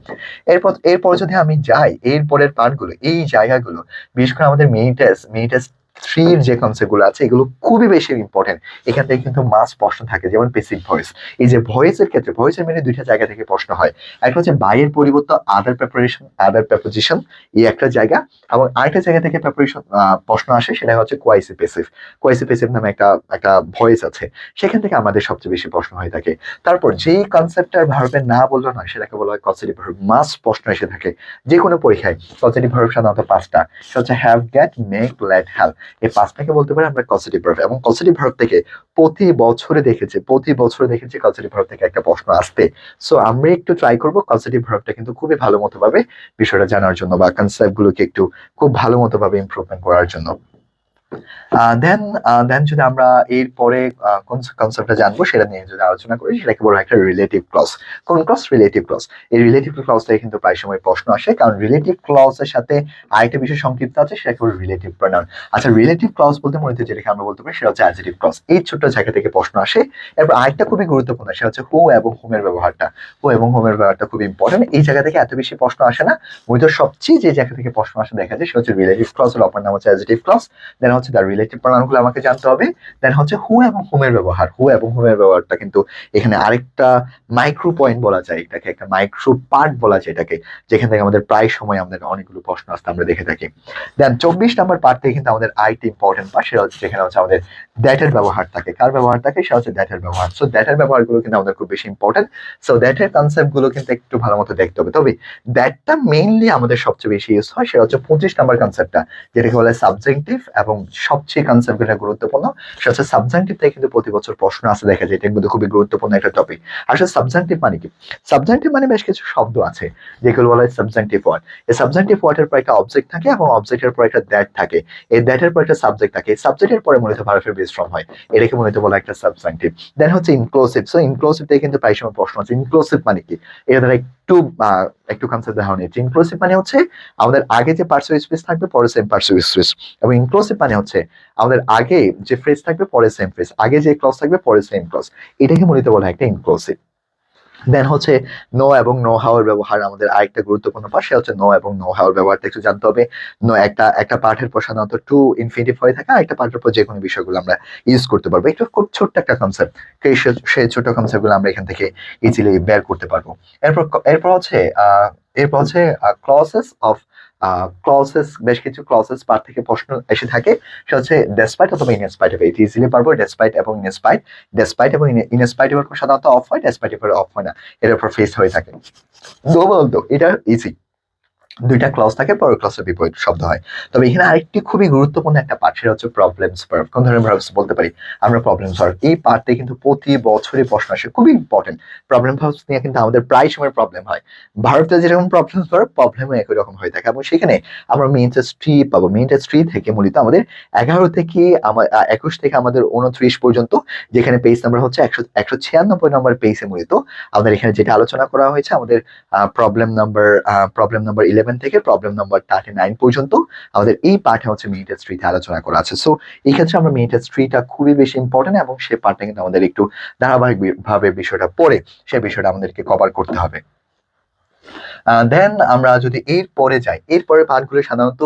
এরপর এরপর যদি আমি যাই, এরপরের পার্ট পার্টগুলো এই জায়গাগুলো, বিশেষ করে আমাদের মিনিটাস টেস্ট থ্রির যে কনসেপ্টগুলো আছে, এগুলো খুবই বেশি ইম্পর্টেন্ট এখান থেকে কিন্তু মাস প্রশ্ন থাকে, যেমন বেসিক ভয়েস এই যে ভয়েসের ক্ষেত্রে ভয়েসের মেনে দুইটা জায়গা থেকে প্রশ্ন হয়। একটা হচ্ছে বাইয়ের পরিবর্তে আদার প্রেপারেশন আদার প্রেপোজিশন এই একটা জায়গা। এবং আরেকটা জায়গা থেকে প্রেপারেশন প্রশ্ন আসে, সেটা হচ্ছে কোয়াইসি পেসিভ কোয়াইসি পেসিভ নামে একটা একটা ভয়েস আছে। সেখান থেকে আমাদের সবচেয়ে বেশি প্রশ্ন হয়ে থাকে। তারপর যেই কনসেপ্টটার ভার্বের না বলল না সেটাকে বলা হয় কসেটিভ ভার্ব মাস প্রশ্ন এসে থাকে। যে কোনো পরীক্ষায় কসেটিভ ভার্ব সাধারণত পাঁচটা। সেটা হচ্ছে have get make let have এই পাঁচটাকে বলতে পারি আমরা কলসেটিভ ভার্ব এবং কলসেটিভ ভার্ব থেকে প্রতি বছরে দেখেছি, প্রতি বছরে দেখেছি কলসেটিভ ভার্ব থেকে একটা প্রশ্ন আসতে। সো আমরা একটু ট্রাই করব কলসেটিভ ভার্বটা কিন্তু খুবই ভালো মতো ভাবে বিষয়টা জানার জন্য বা কনসেপ্টগুলোকে একটু খুব ভালো মতো ভাবে ইমপ্রুভমেন্ট করার জন্য। দেন দেন যদি আমরা কোন কনসেপ্টটা জানব, সেটা নিয়ে যদি আলোচনা করি, সেটাকে একটা রিলেটিভ ক্লস কোন ক্লস রিলেটিভ ক্লস এই রিলেটিভ ক্লস থেকে কিন্তু প্রায় সময় প্রশ্ন আসে, কারণ রিলেটিভ সাথে আরেকটা বিষয় সংক্ষিপ্ত আছে, সেটাকে রিলেটিভ আচ্ছা রিলেটিভ ক্লস বলতে যেটাকে আমরা বলতে পারি, সেটা হচ্ছে ক্লস এই ছোট্ট জায়গা থেকে প্রশ্ন আসে। এরপর আরেকটা খুবই গুরুত্বপূর্ণ, সেটা হচ্ছে হু এবং হোমের ব্যবহারটা। হু এবং হোমের ব্যবহারটা খুব ইম্পর্টেন্ট এই জায়গা থেকে এত বেশি প্রশ্ন আসে না। মূলত সবচেয়ে যে জায়গা থেকে প্রশ্ন আসে দেখা যায়, সেটা হচ্ছে রিলেটিভ ক্লস অপর নাম হচ্ছে অ্যাডজেটিভ ক্লস দেন হচ্ছে তার রিলেটিভ প্রনাউনগুলো আমাকে জানতে হবে। দেন হচ্ছে হু এবং হোমের ব্যবহার। হু এবং হোমের ব্যবহারটা কিন্তু এখানে আরেকটা মাইক্রো পয়েন্ট বলা যায় এটাকে, একটা মাইক্রো পার্ট বলা যায় এটাকে, যেখান থেকে আমাদের প্রায় সময় আমাদের অনেকগুলো প্রশ্ন আসতে আমরা দেখে থাকি। দেন চব্বিশ নম্বর পার্ট থেকে কিন্তু আমাদের আরেকটা ইম্পর্টেন্ট পার্ট সেটা হচ্ছে যেখানে হচ্ছে আমাদের দ্যাটের ব্যবহার থাকে। কার ব্যবহার থাকে? সেটা হচ্ছে দ্যাটের ব্যবহার। সো দ্যাটের ব্যবহারগুলো কিন্তু আমাদের খুব বেশি ইম্পর্টেন্ট সো দ্যাটের কনসেপ্টগুলো কিন্তু একটু ভালো মতো দেখতে হবে। তবে দ্যাটটা মেইনলি আমাদের সবচেয়ে বেশি ইউজ হয়, সেটা হচ্ছে পঁচিশ নম্বর কনসেপ্টটা যেটাকে বলে সাবজেক্টিভ এবং সবচেয়ে কনসেপ্ট যেটা গুরুত্বপূর্ণ, সেটা হচ্ছে সাবজেক্টিভ থেকে কিন্তু প্রতি বছর প্রশ্ন আসে দেখা যায়, এটা কিন্তু খুবই গুরুত্বপূর্ণ একটা টপিক আসলে সাবজেক্টিভ মানে কি? সাবজেক্টিভ মানে বেশ কিছু শব্দ আছে, যেগুলো বলা হয় সাবজেক্টিভ ওয়ার্ড এই সাবজেক্টিভ ওয়ার্ডের পর একটা অবজেক্ট থাকে এবং অবজেক্টের পর একটা দ্যাট থাকে। এই দ্যাটের পর একটা সাবজেক্ট থাকে সাবজেক্টের পরে মূলত ভারতের বিশ্রম হয়। এটাকে মূলত বলা একটা সাবজেক্টিভ দেন হচ্ছে ইনক্লোসিভ সো ইনক্লোসিভ থেকে কিন্তু প্রায় সময় প্রশ্ন আছে ইনক্লোসিভ মানে কি? এটা একটু একটু কনসেপ্ট দেওয়া নিচ্ছে ইনক্লোসিভ মানে হচ্ছে আমাদের আগে যে পার্সিভ স্পেস থাকবে, পরে সেম পার্সিভ স্পেস এবং ইনক্লোসিভ মানে হচ্ছে আমাদের আগে যে ফ্রেজ থাকবে, পরে সেম ফ্রেজ আগে যে ক্লস থাকবে, পরে সেম ক্লস এটাকে মূলত বলা হয় একটা ইনক্লোসিভ দেন হচ্ছে নো এবং নো হাওয়ার ব্যবহার আমাদের আরেকটা গুরুত্বপূর্ণ সেটা হচ্ছে নো এবং নো হাওয়ার ব্যবহারটা একটু জানতে হবে। নো একটা একটা পাঠের পর সাধারণত টু ইনফিনিটিভ হয়ে থাকে আর একটা পাঠের পর যে কোনো বিষয়গুলো আমরা ইউজ করতে পারব। একটু খুব ছোট্ট একটা কনসেপ্ট সেই ছোট কনসেপ্টগুলো আমরা এখান থেকে ইজিলি বের করতে পারব। এরপর এরপর হচ্ছে এরপর হচ্ছে ক্লসেস অফ ক্লসেস বেশ কিছু ক্লসেস পার থেকে প্রশ্ন এসে থাকে। সেটা হচ্ছে ডেসপাইট অথবা ইনস্পাইট হবে। এটি ইজিলি পারব ডেসপাইট এবং ইনস্পাইট ডেসপাইট এবং ইনস্পাইট এবার সাধারণত অফ হয় ডেসপাইট এবার অফ হয় না। এর উপর ফেস হয়ে থাকে। দো বলতো এটা ইজি দুইটা ক্লস থাকে, পরের ক্লসের বিপরীত শব্দ হয়। তবে এখানে আরেকটি খুবই গুরুত্বপূর্ণ একটা পার্ট সেটা হচ্ছে প্রবলেমস ভার্ব কোন ধরনের ভার্বস বলতে পারি? আমরা প্রবলেমস ভার্ব এই পার্টে কিন্তু প্রতি বছরই প্রশ্ন আসে, খুবই ইম্পর্টেন্ট প্রবলেম ভার্বস নিয়ে কিন্তু আমাদের প্রায় সময় প্রবলেম হয়। ভারতে যেরকম প্রবলেমস ভার্ব প্রবলেমও একই রকম হয়ে থাকে। এবং সেখানে আমরা মেইন ট্রি পাবো। মেইন ট্রি থেকে মূলত আমাদের এগারো থেকে আমার একুশ থেকে আমাদের উনত্রিশ পর্যন্ত, যেখানে পেজ নাম্বার হচ্ছে একশো একশো ছিয়ানব্বই নম্বর পেজে মূলত আমাদের এখানে যেটা আলোচনা করা হয়েছে, আমাদের problem number problem number eleven থেকে প্রবলেম নম্বর থার্টি নাইন পর্যন্ত আমাদের এই পার্টে হচ্ছে মিনিটের স্ট্রিতে আলোচনা করা আছে। সো এই ক্ষেত্রে আমরা মিনিটের স্ট্রিটা খুবই বেশি ইম্পর্টেন্ট এবং সে পার্টটা কিন্তু আমাদের একটু ধারাবাহিক ভাবে বিষয়টা পড়ে, সে বিষয়টা আমাদেরকে কভার করতে হবে। দেন আমরা যদি এর পরে যাই, এর পরে পার্টগুলো সাধারণত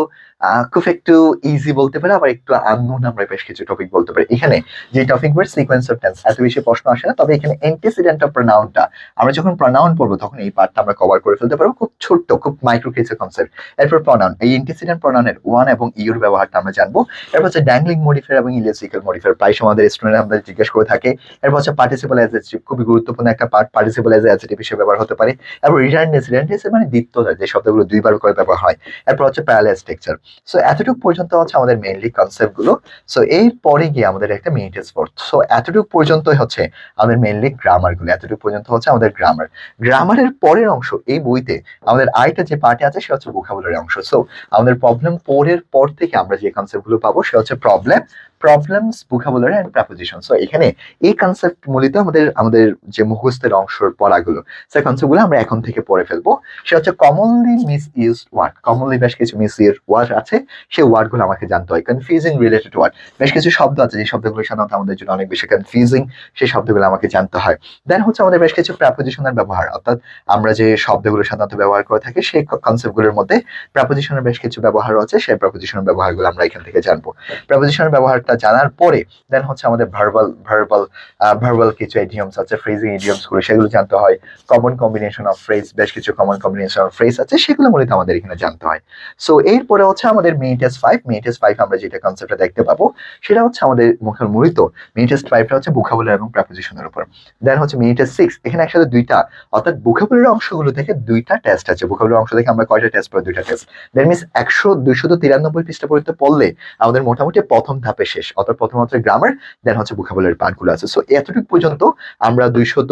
খুব একটু ইজি বলতে পারি, আবার একটু আননোন আমরা বেশ কিছু টপিক বলতে পারি। এখানে যে topic word sequence of tense এত বেশি প্রশ্ন আসে না, তবে এখানে অ্যান্টিসিডেন্ট অফ প্রনাউনটা আমরা যখন প্রনাউন পড়ব তখন এই পার্টটা আমরা কভার করে ফেলতে পারব। খুব ছোট্ট, খুব মাইক্রো কেসের কনসেপ্ট এরপর প্রনাউন এই অ্যান্টিসিডেন্ট প্রনাউনের ওয়ান এবং ইউর ব্যবহারটা আমরা জানব। এরপর হচ্ছে ড্যাংলিং মডিফায়ার এবং ইলেকট্রিক্যাল মডিফায়ার প্রায় সময় আমাদের স্টুডেন্ট আমাদের জিজ্ঞেস করে থাকে। এরপর হচ্ছে পার্টিসিপাল অ্যাজেটিভ খুবই গুরুত্বপূর্ণ একটা পার্ট পার্টিসিপাল অ্যাজ অ্যাজেটিভ হিসেবে ব্যবহার হতে পারে। এরপর রিটার্ন রেসিডেন্ট মানে দ্বিতীয়তা যে শব্দগুলো দুইবার করে ব্যবহার হয়। এরপর হচ্ছে প্যারালাইজ স্ট্রাকচার সো এতটুকু পর্যন্ত হচ্ছে আমাদের মেইনলি কনসেপ্টগুলো। সো এর পরে গিয়ে আমাদের একটা মিনিটেস ফোর্থ সো এতটুকু পর্যন্ত হচ্ছে আমাদের মেইনলি গ্রামারগুলো, এতটুকু পর্যন্ত হচ্ছে আমাদের গ্রামার গ্রামারের পরের অংশ, এই বইতে আমাদের আরেকটা যে পার্টে আছে, সেটা হচ্ছে ভোকাবুলারি অংশ। সো আমাদের প্রবলেম ফোরের পর থেকে আমরা যে কনসেপ্টগুলো পাবো, সেটা হচ্ছে problem problems vocabulary and preposition so এখানে এই কনসেপ্ট মূলত আমাদের আমাদের যে মুখস্থের অংশের পড়াগুলো, সেই কনসেপ্টগুলো আমরা এখন থেকে পড়ে ফেলব। সেটা হচ্ছে commonly misuse word commonly বেশ কিছু মিস ইউজ ওয়ার্ড আছে, সেই ওয়ার্ডগুলো আমাকে জানতে হয়। কনফিউজিং রিলেটেড ওয়ার্ড বেশ কিছু শব্দ আছে, যে শব্দগুলো সাধারণত আমাদের জন্য অনেক বেশি কনফিউজিং সেই শব্দগুলো আমাকে জানতে হয়। দেন হচ্ছে আমাদের বেশ কিছু প্রাপোজিশনের ব্যবহার। অর্থাৎ আমরা যে শব্দগুলো সাধারণত ব্যবহার করে থাকি, সেই কনসেপ্টগুলোর মধ্যে প্রাপোজিশনের বেশ কিছু ব্যবহার আছে, সেই প্রাপোজিশনের ব্যবহারগুলো আমরা এখান থেকে জানব। প্রাপোজিশনের ব্যবহারটা জানার পরে দেন হচ্ছে আমাদের ভার্বাল ভার্বাল ভার্বাল কিছু ইডিয়মস আছে ফ্রেজিং ইডিয়মসগুলো, সেগুলো জানতে হয়। কমন কম্বিনেশন অফ ফ্রেজ বেশ কিছু কমন কম্বিনেশন অফ ফ্রেজ আছে, সেগুলো মূলত আমাদের এখানে জানতে হয়। সো এরপরে হচ্ছে আমাদের মিনিটেস ফাইভ মিনিটেস ফাইভ আমরা যেটা কনসেপ্টটা দেখতে পাবো, সেটা হচ্ছে আমাদের মুখের মূলত মিনিটেস ফাইভটা হচ্ছে ভোকাবুলারি এবং প্রাপোজিশনের উপর। দেন হচ্ছে মিনিটেস সিক্স এখানে একসাথে দুইটা, অর্থাৎ ভোকাবুলারি অংশগুলো থেকে দুইটা টেস্ট আছে। ভোকাবুলারি অংশ থেকে আমরা কয়টা টেস্ট পাবো দুইটা টেস্ট দেন মিনস একশো, দুইশো তিরানব্বই পৃষ্ঠা পর্যন্ত পড়লে আমাদের মোটামুটি প্রথম ধাপে শেষ। অর্থাৎ প্রথম হচ্ছে গ্রামার দেন হচ্ছে ভোকাবুলারি পার্টগুলো আছে। সো এতটুকু পর্যন্ত আমরা দুইশত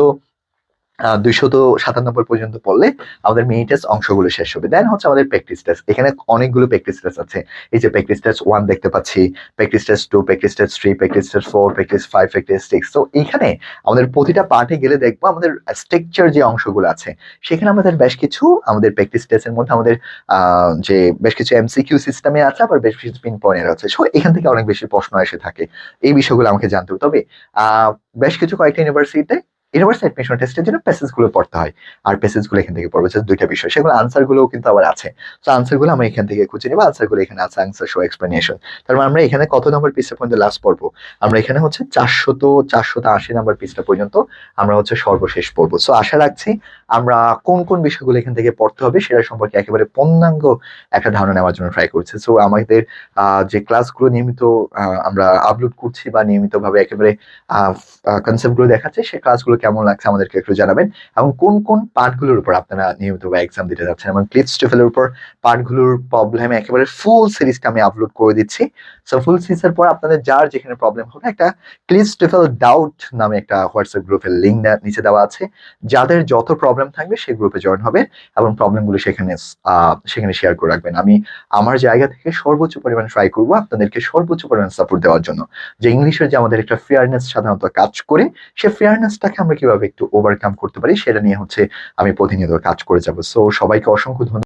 দুইশত সাতানব্বই পর্যন্ত পড়লে আমাদের মিনি টেস্ট অংশগুলো শেষ হবে। দেন হচ্ছে আমাদের প্র্যাকটিস টেস্ট এখানে অনেকগুলো প্র্যাকটিস টেস্ট আছে। এই যে প্র্যাকটিস টেস্ট ওয়ান দেখতে পাচ্ছি practice test two practice test three practice test four practice five practice six তো এখানে আমাদের প্রতিটা পার্টে গেলে দেখব আমাদের স্ট্রাকচার যে অংশগুলো আছে, সেখানে আমাদের বেশ কিছু আমাদের প্র্যাকটিস টেস্টের মধ্যে আমাদের যে বেশ কিছু এমসিকিউ সিস্টেমে আছে, আবার বেশ কিছু পিন পয়েন্টের আছে। সো এখান থেকে অনেক বেশি প্রশ্ন এসে থাকে। এই বিষয়গুলো আমাকে জানতে হবে। তবে বেশ কিছু কয়েকটা ইউনিভার্সিটিতে ইউনিভার্সিটি অ্যাডমিশন টেস্টের জন্য প্যাসেজগুলো পড়তে হয়। আর প্যাসেজগুলো এখান থেকে পড়বে দুইটা বিষয়। সেগুলো আনসারগুলোও কিন্তু আবার আছে। তো আনসারগুলো আমরা এখান থেকে খুঁজে নেব। আনসারগুলো এখানে আছে আনসার শো এক্সপ্লেনেশন তার মানে আমরা এখানে কত নম্বর পিসটা পর্যন্ত লাস্ট পড়ব? আমরা এখানে হচ্ছে চারশো তো চারশো আশি নম্বর পিসটা পর্যন্ত আমরা হচ্ছে সর্বশেষ পড়ব। সো আশা রাখছি আমরা কোন কোন বিষয়গুলো এখান থেকে পড়তে হবে সেটা সম্পর্কে একেবারে পূর্ণাঙ্গ একটা ধারণা নেওয়ার জন্য ট্রাই করছি। সো আমাদের যে ক্লাসগুলো নিয়মিত আমরা আপলোড করছি বা নিয়মিতভাবে একেবারে কনসেপ্টগুলো দেখাচ্ছে সেই ক্লাসগুলো কেমন লাগছে আমাদেরকে একটু জানাবেন। এবং কোন কোন পার্টগুলোর উপর আপনারা নিয়মিতভাবে এক্সাম দিতে যাচ্ছেন। এবং ক্লিপস টেফেলের উপর পার্টগুলোর প্রবলেম একেবারে ফুল সিরিজটা আমি আপলোড করে দিচ্ছি। সো ফুল সিরিজের পর আপনাদের যার যেখানে প্রবলেম হবে, একটা ক্লিপস টেফেল ডাউট নামে একটা হোয়াটসঅ্যাপ গ্রুপের লিঙ্ক নিচে দেওয়া আছে। যাদের যত প্রবলেম থাকবে, সেই গ্রুপে জয়েন হবে এবং প্রবলেমগুলো সেখানে সেখানে শেয়ার করে রাখবেন। আমি আমার জায়গা থেকে সর্বোচ্চ পরিমাণ ট্রাই করব আপনাদেরকে সর্বোচ্চ পরিমাণ সাপোর্ট দেওয়ার জন্য। যে ইংলিশের যে আমাদের একটা ফেয়ারনেস সাধারণত কাজ করে, সে ফেয়ারনেসটাকে আমরা কীভাবে একটু ওভারকাম করতে পারি, সেটা নিয়ে হচ্ছে আমি প্রতিনিয়ত কাজ করে যাব। সো সবাইকে অসংখ্য ধন্যবাদ।